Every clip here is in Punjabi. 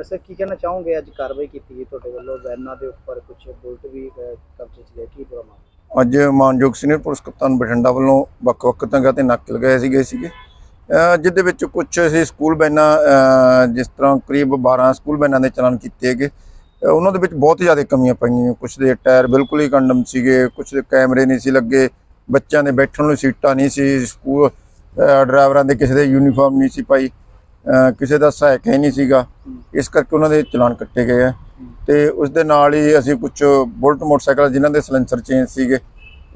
ਅਸਰ ਕੀ ਕਹਿਣਾ ਚਾਹੋਗੇ ਅੱਜ ਕਾਰਵਾਈ ਕੀਤੀ ਗਈ ਤੁਹਾਡੇ ਵੱਲੋਂ? ਵੈਨਾਂ ਦੇ ਉੱਪਰ ਕੁਝ ਬੁਲਟ ਵੀ ਅਹ, ਕਬਜ਼ੇ 'ਚ ਲਿਆ ਕੀ ਪੂਰਾ ਮਾਮਲਾ? ਅੱਜ ਮਾਨਯੋਗ ਸੀਨੀਅਰ ਪੁਲਿਸ ਕਪਤਾਨ ਬਠਿੰਡਾ ਵੱਲੋਂ ਵੱਖ-ਵੱਖ ਤੰਗਾਂ ਤੇ ਨੱਕ ਲਗਾਏ ਸੀਗੇ ਸੀਗੇ। ਅਹ ਜਿਹਦੇ ਵਿੱਚ ਕੁਝ ਅਸੀਂ ਸਕੂਲ ਬੈਨਾਂ ਅਹ ਜਿਸ ਤਰ੍ਹਾਂ ਕਰੀਬ 12 ਸਕੂਲ ਬੈਨਾਂ ਦੇ ਚਲਾਨ ਕੀਤੇ ਹੈਗੇ। ਅਹ ਉਹਨਾਂ ਦੇ ਵਿੱਚ ਬਹੁਤ ਜ਼ਿਆਦਾ ਕਮੀਆਂ ਪਈਆਂ ਕੁਝ ਦੇ ਟਾਇਰ ਬਿਲਕੁਲ ਹੀ ਕੰਡਮ ਸੀਗੇ ਕੁਝ ਦੇ ਕੈਮਰੇ ਨਹੀਂ ਸੀ ਲੱਗੇ ਬੱਚਿਆਂ ਦੇ ਬੈਠਣ ਨੂੰ ਸੀਟਾਂ ਨਹੀਂ ਸੀ ਸਕੂਲ ਅਹ ਡਰਾਈਵਰਾਂ ਦੇ ਕਿਸੇ ਦੇ ਯੂਨੀਫਾਰਮ ਨਹੀਂ ਸੀ ਪਾਈ। ਕਿਸੇ ਦਾ ਸਹਾਇਕ ਹੀ ਨਹੀਂ ਸੀਗਾ। ਇਸ ਕਰਕੇ ਉਹਨਾਂ ਦੇ ਚਲਾਨ ਕੱਟੇ ਗਏ ਆ। ਤੇ ਉਸ ਦੇ ਨਾਲ ਹੀ ਅਸੀਂ ਕੁਝ ਬੁਲਟ ਮੋਟਰਸਾਈਕਲ ਜਿਨ੍ਹਾਂ ਦੇ ਸਲੈਂਸਰ ਚੇਂਜ ਸੀਗੇ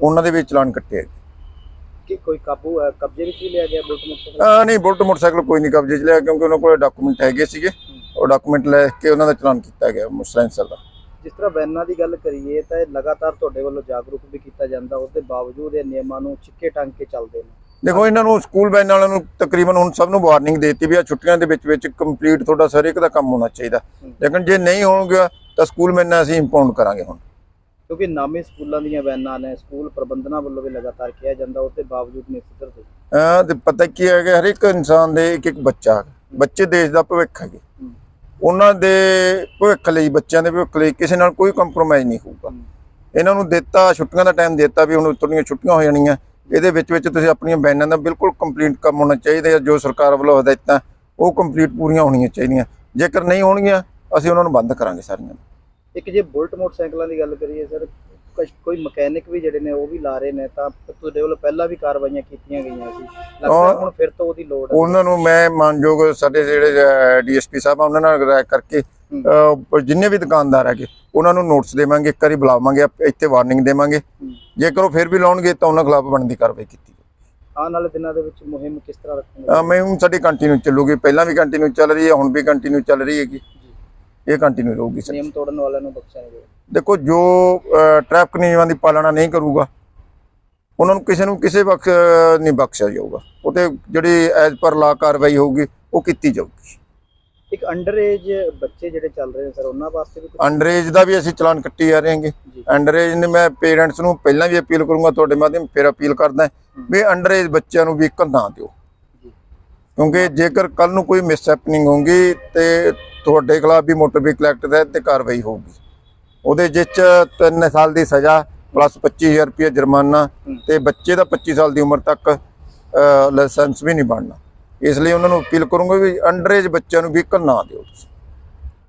ਉਹਨਾਂ ਦੇ ਵੀ ਚਲਾਨ ਕੱਟੇ ਕਿ ਕੋਈ ਕਾਬੂ ਕਬਜ਼ੇ ਵਿੱਚ ਲਿਆ ਗਿਆ ਬੁਲਟ ਮੋਟਰਸਾਈਕਲ? ਨਹੀਂ ਬੁਲਟ ਮੋਟਰਸਾਈਕਲ ਕੋਈ ਨਹੀਂ ਕਬਜ਼ੇ 'ਚ ਲਿਆ ਕਿਉਂਕਿ ਉਹਨਾਂ ਕੋਲ ਡਾਕੂਮੈਂਟ ਹੈਗੇ ਸੀਗੇ। ਉਹ ਡਾਕੂਮੈਂਟ ਲੈ ਕੇ ਉਹਨਾਂ ਦਾ ਚਲਾਨ ਕੀਤਾ ਗਿਆ ਸਲੈਂਸਰ ਦਾ। ਜਿਸ ਤਰ੍ਹਾਂ ਵੈਨਾਂ ਦੀ ਗੱਲ ਕਰੀਏ ਤਾਂ ਲਗਾਤਾਰ ਤੁਹਾਡੇ ਵੱਲੋਂ ਜਾਗਰੂਕ ਵੀ ਕੀਤਾ ਜਾਂਦਾ। ਉਸ ਦੇ ਬਾਵਜੂਦ ਇਹ ਨਿਯਮਾਂ ਨੂੰ ਚਿੱਕੇ ਟੰਗ ਕੇ ਚੱਲਦੇ ਨੇ। ਦੇਖੋ ਇਹਨਾਂ ਨੂੰ ਸਕੂਲ ਵੈਨ ਵਾਲਿਆਂ ਨੂੰ ਤਕਰੀਬਨ ਹੁਣ ਸਭ ਨੂੰ ਵਾਰਨਿੰਗ ਦੇਤੀ ਵੀ ਆ ਛੁੱਟੀਆਂ ਦੇ ਵਿੱਚ ਵਿੱਚ ਕੰਪਲੀਟ ਤੁਹਾਡਾ ਹਰ ਇੱਕ ਦਾ ਕੰਮ ਹੋਣਾ ਚਾਹੀਦਾ ਲੇਕਿਨ ਜੇ ਨਹੀਂ ਹੋਣਗੇ ਤਾਂ ਸਕੂਲ ਮੈਨਾਂ ਅਸੀਂ ਇੰਪਾਊਂਡ ਕਰਾਂਗੇ ਹੁਣ ਕਿਉਂਕਿ ਨਾਮੀ ਸਕੂਲਾਂ ਦੀਆਂ ਵੈਨਾਂ ਨੇ ਸਕੂਲ ਪ੍ਰਬੰਧਨਾਂ ਵੱਲੋਂ ਵੀ ਲਗਾਤਾਰ ਕਿਹਾ ਜਾਂਦਾ ਉਸ ਦੇ ਬਾਵਜੂਦ ਨਹੀਂ ਸੁਧਰਦੇ ਅਹ ਤੇ ਪਤਾ ਕੀ ਹੈ ਕਿ ਹਰ ਇੱਕ ਇਨਸਾਨ ਦੇ ਇੱਕ ਇੱਕ ਬੱਚਾ ਹੈ। ਬੱਚੇ ਦੇਸ਼ ਦਾ ਭਵਿੱਖ ਹੈਗੇ ਹੂੰ। ਉਹਨਾਂ ਦੇ ਭਵਿੱਖ ਲਈ ਬੱਚਿਆਂ ਦੇ ਭਵਿੱਖ ਲਈ ਕਿਸੇ ਨਾਲ ਕੋਈ ਕੰਪਰੋਮਾਈਜ਼ ਨਹੀਂ ਹੋਊਗਾ ਹੂੰ। ਇਹਨਾਂ ਨੂੰ ਦਿੱਤਾ ਛੁੱਟੀਆਂ ਦਾ ਟਾਈਮ ਦਿੱਤਾ ਵੀ ਹੁਣ ਤੁਹਾਡੀਆਂ ਛੁੱਟੀਆਂ ਹੋ ਜਾਣੀਆਂ ਇਹਦੇ ਵਿੱਚ ਵਿੱਚ ਤੁਸੀਂ ਆਪਣੀਆਂ ਬੈਨਾਂ ਦਾ ਬਿਲਕੁਲ ਕੰਪਲੀਟ ਕੰਮ ਹੋਣਾ ਚਾਹੀਦਾ ਜੋ ਸਰਕਾਰ ਵੱਲੋਂ ਹਦਾਇਤਾਂ ਉਹ ਕੰਪਲੀਟ ਪੂਰੀਆਂ ਹੋਣੀਆਂ ਚਾਹੀਦੀਆਂ। ਜੇਕਰ ਨਹੀਂ ਹੋਣਗੀਆਂ ਅਸੀਂ ਉਹਨਾਂ ਨੂੰ ਬੰਦ ਕਰਾਂਗੇ ਸਾਰੀਆਂ। ਇੱਕ ਜੇ ਬੁਲਟ ਮੋਟਰਸਾਈਕਲਾਂ ਦੀ ਗੱਲ ਕਰੀਏ ਸਰ ਕੋਈ ਮਕੈਨਿਕ ਵੀ ਜਿਹੜੇ ਨੇ ਉਹ ਵੀ ਲਾ ਰਹੇ ਨੇ ਤਾਂ ਤੁਹਾਡੇ ਵੱਲੋਂ ਪਹਿਲਾਂ ਵੀ ਕਾਰਵਾਈਆਂ ਕੀਤੀਆਂ ਗਈਆਂ ਸੀ। ਲੱਗਦਾ ਹੁਣ ਫਿਰ ਤੋਂ ਉਹਦੀ ਲੋੜ ਹੈ। ਉਹਨਾਂ ਨੂੰ ਮੈਂ ਮਾਨਯੋਗ ਸਾਡੇ ਜਿਹੜੇ ਡੀਐਸਪੀ ਸਾਹਿਬ ਆ ਉਹਨਾਂ ਨਾਲ ਰਾਏ ਕਰਕੇ ਜਿੰਨੇ ਵੀ ਦੁਕਾਨਦਾਰ ਹੈਗੇ ਉਹਨਾਂ ਨੂੰ ਨੋਟਿਸ ਦੇਵਾਂਗੇ ਇੱਕ ਵਾਰੀ ਬੁਲਾਵਾਂਗੇ ਇੱਥੇ ਵਾਰਨਿੰਗ ਦੇਵਾਂਗੇ। ਜੇਕਰ ਉਹ ਫਿਰ ਵੀ ਲਾਉਣਗੇ ਤਾਂ ਉਹਨਾਂ ਖਿਲਾਫ ਬਣਦੀ ਕਾਰਵਾਈ ਕੀਤੀ ਆਉਣ ਵਾਲੇ ਦਿਨਾਂ ਦੇ ਵਿੱਚ ਮੁਹਿੰਮ ਕਿਸ ਤਰ੍ਹਾਂ ਰੱਖੋਗੇ ਮੈਂ ਹੁਣ ਸਾਡੀ ਕੰਟੀਨਿਊ ਚੱਲੂਗੀ। ਪਹਿਲਾਂ ਵੀ ਕੰਟੀਨਿਊ ਚੱਲ ਰਹੀ ਹੈ ਹੁਣ ਵੀ ਕੰਟੀਨਿਊ ਚੱਲ ਰਹੀ ਹੈਗੀ। ਇਹ ਕੰਟੀਨਿਊ ਰਹੂਗੀ ਨਿਯਮ ਤੋੜਨ ਵਾਲਿਆਂ ਨੂੰ ਬਖਸ਼ਿਆ ਨਹੀਂ ਦੇਖੋ ਜੋ ਟ੍ਰੈਫਿਕ ਨਿਯਮਾਂ ਦੀ ਪਾਲਣਾ ਨਹੀਂ ਕਰੂਗਾ ਉਹਨਾਂ ਨੂੰ ਕਿਸੇ ਨੂੰ ਕਿਸੇ ਵਕਤ ਨਹੀਂ ਬਖਸ਼ਿਆ ਜਾਊਗਾ। ਉਹ ਤੇ ਜਿਹੜੀ ਐਜ਼ ਪਰ ਲਾ ਕਾਰਵਾਈ ਹੋਊਗੀ ਉਹ ਕੀਤੀ ਜਾਊਗੀ। ਇੱਕ ਅੰਡਰ ਏਜ ਬੱਚੇ ਜਿਹੜੇ ਚੱਲ ਰਹੇ ਨੇ ਸਰ ਉਹਨਾਂ ਵਾਸਤੇ ਵੀ ਕੁਛ ਅੰਡਰੇਜ ਦਾ ਵੀ ਅਸੀਂ ਚਲਾਨ ਕੱਟੀ ਜਾ ਰਹੇ ਹਾਂਗੇ। ਜੀ। ਅੰਡਰੇਜ ਨੇ ਮੈਂ ਪੇਰੈਂਟਸ ਨੂੰ ਪਹਿਲਾਂ ਵੀ ਅਪੀਲ ਕਰੂੰਗਾ ਤੁਹਾਡੇ ਮਾਧਿਅਮ ਫਿਰ ਅਪੀਲ ਕਰਦਾ ਵੀ ਅੰਡਰੇਜ ਬੱਚਿਆਂ ਨੂੰ ਵਹੀਕਲ ਨਾ ਦਿਓ। ਕਿਉਂਕਿ ਜੇਕਰ ਕੱਲ ਨੂੰ ਕੋਈ ਮਿਸਹੈਪਨਿੰਗ ਹੋਊਗੀ ਤੇ ਤੁਹਾਡੇ ਖਿਲਾਫ ਵੀ ਮੋਟਰ ਵਹੀਕਲ ਐਕਟ ਦੇ ਤੇ ਕਾਰਵਾਈ ਹੋਊਗੀ। ਉਹਦੇ ਜਿਸ ਚ 3 ਸਾਲ ਦੀ ਸਜ਼ਾ ਪਲੱਸ 25000 ਰੁਪਏ ਜੁਰਮਾਨਾ। ਤੇ ਬੱਚੇ ਦਾ 25 ਸਾਲ ਦੀ ਉਮਰ ਤੱਕ ਲਾਇਸੈਂਸ ਵੀ ਨਹੀਂ ਬਣਨਾ। ਇਸ ਲਈ ਉਹਨਾਂ ਨੂੰ ਅਪੀਲ ਕਰੂੰਗਾ ਵੀ ਅੰਡਰੇਜ ਬੱਚਿਆਂ ਨੂੰ ਵਹੀਕਲ ਨਾ ਦਿਓ ਤੁਸੀਂ।